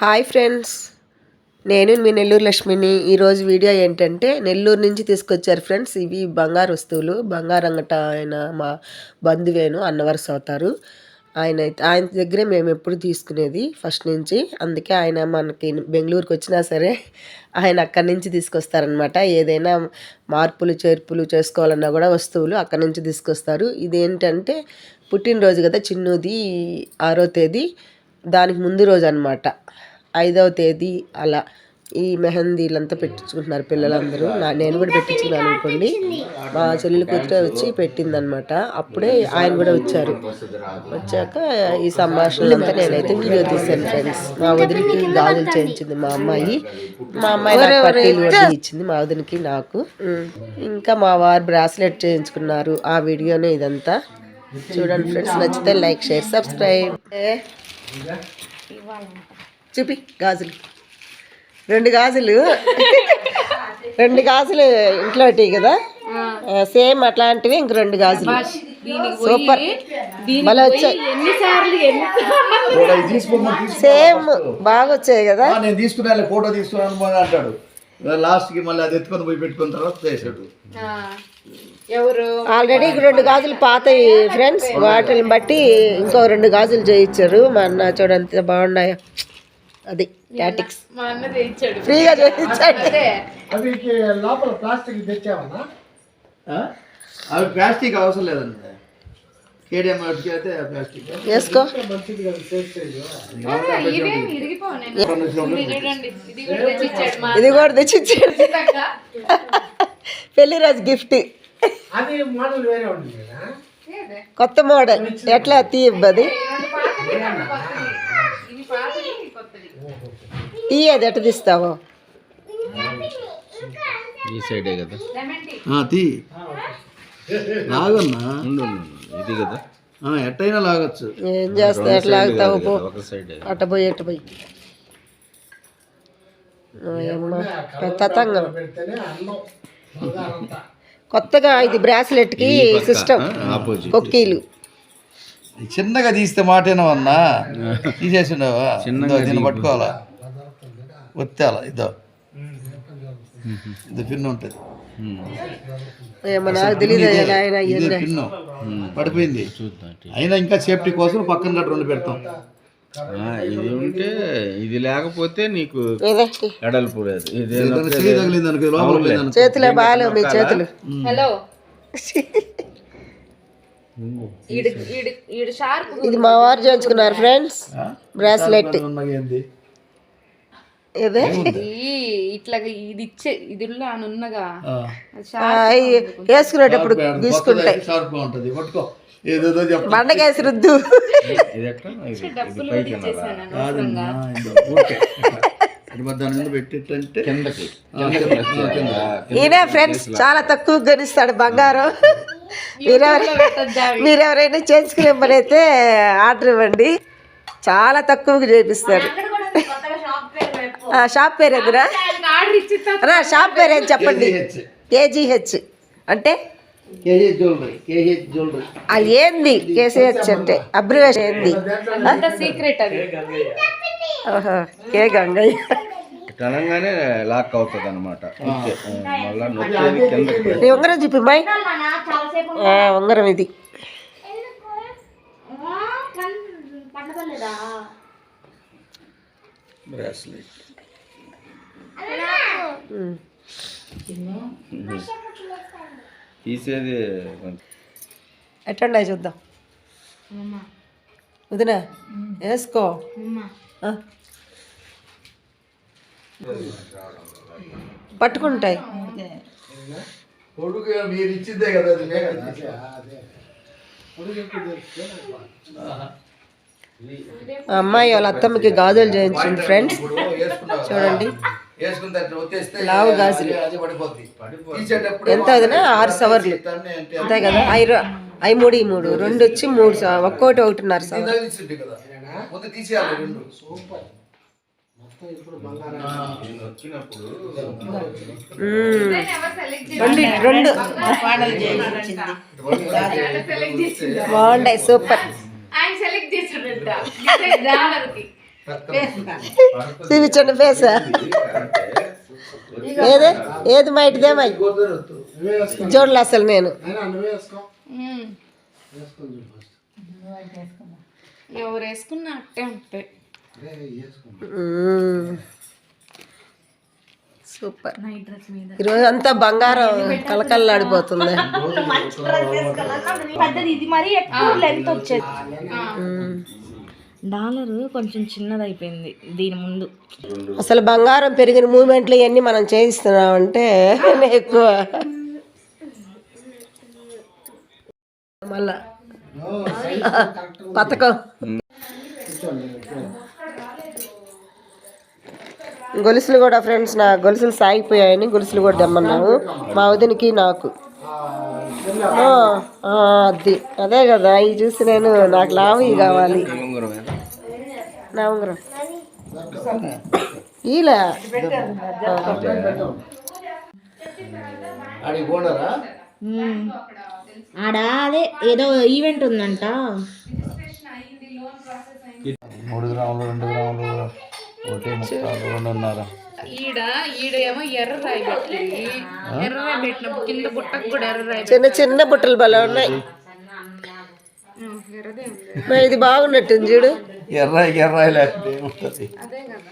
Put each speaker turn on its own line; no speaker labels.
Hi friends. నేను మీ నెల్లూరు లక్ష్మిని. ఈరోజు వీడియో ఏంటంటే నెల్లూరు నుంచి తీసుకొచ్చారు ఫ్రెండ్స్ ఇవి బంగారు వస్తువులు. బంగారంగట ఆయన మా బంధువేను అన్నవరస అవుతారు. ఆయన అయితే- ఆయన దగ్గరే మేము ఎప్పుడు తీసుకునేది ఫస్ట్ నుంచి. అందుకే ఆయన మనకి బెంగళూరుకి వచ్చినా సరే ఆయన అక్కడి నుంచి తీసుకొస్తారనమాట ఏదైనా మార్పులు చేర్పులు చేసుకోవాలన్నా కూడా వస్తువులు అక్కడి నుంచి తీసుకొస్తారు. ఇదేంటంటే పుట్టినరోజు కదా చిన్నది ఆరో తేదీ. దానికి ముందు రోజు అనమాట ఐదవ తేదీ అలా ఈ మెహందీలంతా పెట్టించుకుంటున్నారు పిల్లలందరూ. నా నేను కూడా పెట్టించుకున్నాను అనుకోండి. మా చెల్లెలు కూతురే వచ్చి పెట్టిందనమాట. అప్పుడే ఆయన కూడా వచ్చారు. వచ్చాక ఈ సంభాషణలంతా నేనైతే వీడియో తీశాను ఫ్రెండ్స్. మా వదిలికి గాజులు చేయించింది మా అమ్మాయి. మా అమ్మాయి నాకు పట్టీలు వడ్డీ ఇచ్చింది మా వదినికి నాకు. ఇంకా మా వారు బ్రాస్లెట్ చేయించుకున్నారు ఆ వీడియోనే ఇదంతా. చూడండి ఫ్రెండ్స్ నచ్చితే లైక్ షేర్ సబ్స్క్రైబ్. చూపి గాజులు. రెండు గాజులు. రెండు గాజులు ఇంట్లో కదా? సేమ్ అట్లాంటివి ఇంక రెండు గాజులు. సూపర్. మళ్ళీ వచ్చాయి. సేమ్ బాగా వచ్చాయి కదా?
ఆ, నేను తీసుకున్నా ఫోటో తీసుకున్నాను అంటాడు. లాస్ట్కి మళ్ళీ అది ఎత్తుకొని పోయి పెట్టుకున్న తర్వాత చేసాడు
ఎవరు?
ఆల్రెడీ రెండు గాజులు పాతాయి ఫ్రెండ్స్ వాటిని బట్టి ఇంకో రెండు గాజులు చేయించారు. మా అన్న చూడంత బాగున్నాయో. అది టాటిక్స్.
మా అన్న తెచ్చాడు
ఫ్రీగా చేయించాడు.
లోపల ప్లాస్టిక్ తెచ్చావన్నా
ఆ? అవి ప్లాస్టిక్ అవసరం లేదండి. కేడిఎం అయితే ప్లాస్టిక్.
వేసుకో.
ఇది కూడా తెచ్చిచ్చాడు మా
ఇది కూడా తెచ్చిచ్చాడు.
ఖచ్చితంగా.
పెళ్ళి రోజు గిఫ్ట్.
అది మోడల్ వేరే ఉంది కదా.
ఏదే?
కొత్త మోడల్. ఎట్లా తీయబ్బది
రెండు పాతవి, రెండు కొత్తవి. ఇది పాతది ఇది కొత్తది
తీయది ఎట్ట తీస్తావో?
ఈ సైడే కదా.
తీ. లాగన్నా.
ఇది కదా.
ఎట్టయినా లాగచ్చు.
ఏం చేస్తా ఎట్లా పో.
సైడే.
అట్ట పోయి ఎట్ట పోయి? తతంగం కొత్తగా ఇది బ్రాస్లెట్కి సిస్టమ్.
ఆపోజిట్
కొక్కీలు.
చిన్నగా తీస్తే మాటేనా అన్నా తీసేసిండవా? చిన్నగా దీన్ని పట్టుకోవాలా? ఒత్తాల ఇదో. ఇది పిన్ను ఉంటుంది. ఇదే పిన్ను పడిపోయింది. అయినా ఇంకా సేఫ్టీ కోసం పక్కన గట్ట రెండు పెడతాం.
ఇది ఉంటే ఇది లేకపోతే నీకు
ఏదే.
ఎడల్పు లేదు ఇది
తగిలింది లోపల.
చేతులే బాగాలేవు మీ చేతులు.
హలో.
ఇది మా వారు చేయించుకున్నారు ఫ్రెండ్స్. బ్రాస్లెట్
ఉన్నగా ఏంది
ఇదే
ఇది ఇట్లా ఇది ఇచ్చే ఇది అనున్నగా
వేసుకునేటప్పుడు గీసుకుంటాయి
షార్ప్గా ఉంటది పట్టుకో. ఏదేదో
బండకేసి రుద్దు ఈయన ఫ్రెండ్స్ చాలా తక్కువ గణిస్తాడు బంగారం. మీరెవరైనా మీరెవరైనా చేసుకునే పని అయితే ఆర్డర్ ఇవ్వండి. చాలా తక్కువకి చేపిస్తారు. ఆ, షాప్ పేరు ఎదురా? రా షాప్ పేరు ఏం చెప్పండి? కేజీహెచ్. అంటే? అది ఏంది? కేసీహెచ్ అంటే అబ్రివేషన్ ఏంది?
అంత సీక్రెట్ అది.
ఓహో, కే గంగయ్య.
లాక్ అవుతుంది అనమాట మళ్ళా
ఉంగరం చూపి మై ఉంగరం ఇది.
బ్రాస్లెట్.
తీసేది
ఎట్టండి చూద్దాం. వదినా వేసుకో. పట్టుకుంటాయి.
కొడుకు మీరు ఇచ్చిందే కదా అది
అమ్మాయి వాళ్ళ అత్తమ్మకి గాజులు చేయించింది ఫ్రెండ్స్ చూడండి. లావు గాజులు.
అది పడిపోద్ది. తీసేటప్పుడు
ఎంత ఆరు సవర్లు. అంతే కదా? ఐ రో- ఐ మూడు ఈ మూడు. రెండు వచ్చి మూడు సవ- ఒక్కోటి ఒకటిన్నర సవర్
రెండు.
బాగుంటాయి సూపర్.
సెలెక్ట్
చూపించండి ఫేస్. ఏది? ఏది మా ఇటుదేమై
నువ్వే వేసుకో
చూడలే అసలు నేను.
ఎవరు వేసుకున్నా అట్టే ఉంటాయి.
సూపర్. ఈరోజు అంతా బంగారం కలకల్లాడిపోతుంది
పెద్దది ఇది మరి ఎక్కువ లెంత్ వచ్చేది. డాలర్ కొంచెం చిన్నది అయిపోయింది దీని ముందు.
అసలు బంగారం పెరిగిన మూమెంట్లు ఇవన్నీ మనం చేయిస్తున్నామంటే ఎక్కువ. మళ్ళా. పథకం. గొలుసులు కూడా ఫ్రెండ్స్ నా గొలుసులు సాగిపోయాయని గొలుసులు కూడా తెమ్మన్నాము మా వదినికి నాకు. అది. అదే కదా ఇవి చూసి నేను నాకు లావు కావాలి. నా ఉంగరం ఇలా
ఆడ అదే ఏదో ఈవెంట్ ఉందంట.
మూడు గ్రాములు రెండు గ్రాములు ఒకటి ముక్కాలు రెండున్నర
ఈడ ఈడ ఏమో ఎర్ర రాయి పెట్టి ఎర్ర రాయి పెట్టినప్పుడు కింద బుట్టకు కూడా ఎర్ర రాయి
చిన్న చిన్న బుట్టలు భలే ఉన్నాయి.
ఉమ్, ఎర్రదే ఉంది
మరి ఇది బాగున్నట్టుంది చూడు.
ఎర్ర ఎర్ర లేకపోతే ఏముంటుంది
అదే కదా